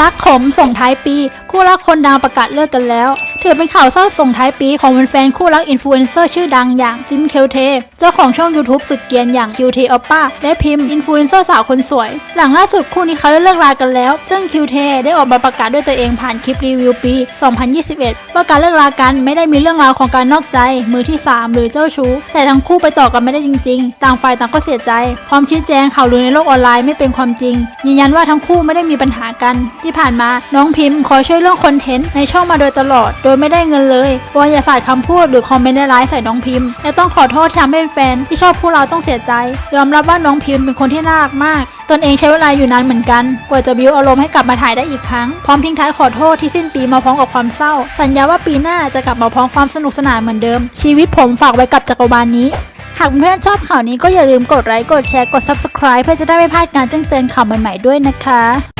รักขมส่งท้ายปี คู่รักคนดังประกาศเลิกกันแล้ว ถือเป็นข่าวเศร้าส่งท้ายปีของแฟนคู่รักอินฟลูเอนเซอร์ชื่อดังอย่างซิมเคลเทเจ้าของช่อง YouTube สุดเกียนอย่าง QT o p p a และพิมพ์อินฟลูเอนเซอร์สาวคนสวย หลังล่าสุดคู่นี้เขาได้เลิกรากันแล้ว ซึ่ง QT ได้ออกมาประกาศด้วยตัวเองผ่านคลิปรีวิวปี 2021 ว่าการเลิกรากันไม่ได้มีเรื่องราวของการนอกใจ มือที่ 3 หรือเจ้าชู้ แต่ทั้งคู่ไปต่อกันไม่ได้จริง ๆ ต่างฝ่ายต่างก็เสียใจ พร้อมชี้แจงข่าวลือในโลกออนไลน์ไม่เป็นความจริงยืนยันว่าทั้งคู่ไม่ได้มีปัญหากัน ที่ผ่านมาน้องพิมพ์คอยช่วยเรื่องคอนเทนต์ในช่องมาโดยตลอดโดยไม่ได้เงินเลยวอนอย่าใส่คำพูดหรือคอมเมนต์ร้ายใส่น้องพิมพ์และต้องขอโทษที่ทำให้แฟนที่ชอบพวกเราต้องเสียใจ ยอมรับว่าน้องพิมพ์เป็นคนที่น่ารักมาก ตนเองใช้เวลาอยู่นานเหมือนกัน กว่าจะบิวอารมณ์ให้กลับมาถ่ายได้อีกครั้ง พร้อมทิ้งท้ายขอโทษที่สิ้นปีมาพร้อมกับความเศร้า สัญญาว่าปีหน้าจะกลับมาพร้อมความสนุกสนานเหมือนเดิม ชีวิตผมฝากไว้กับจักรวาลนี้หากเพื่อนชอบข่าวนี้ก็อย่าลืมกดไลค์ กดแชร์ กด subscribe เพื่อจะได้ไม่พลาดการแจ้งเตือนข่าวใหม่ๆด้วยนะคะ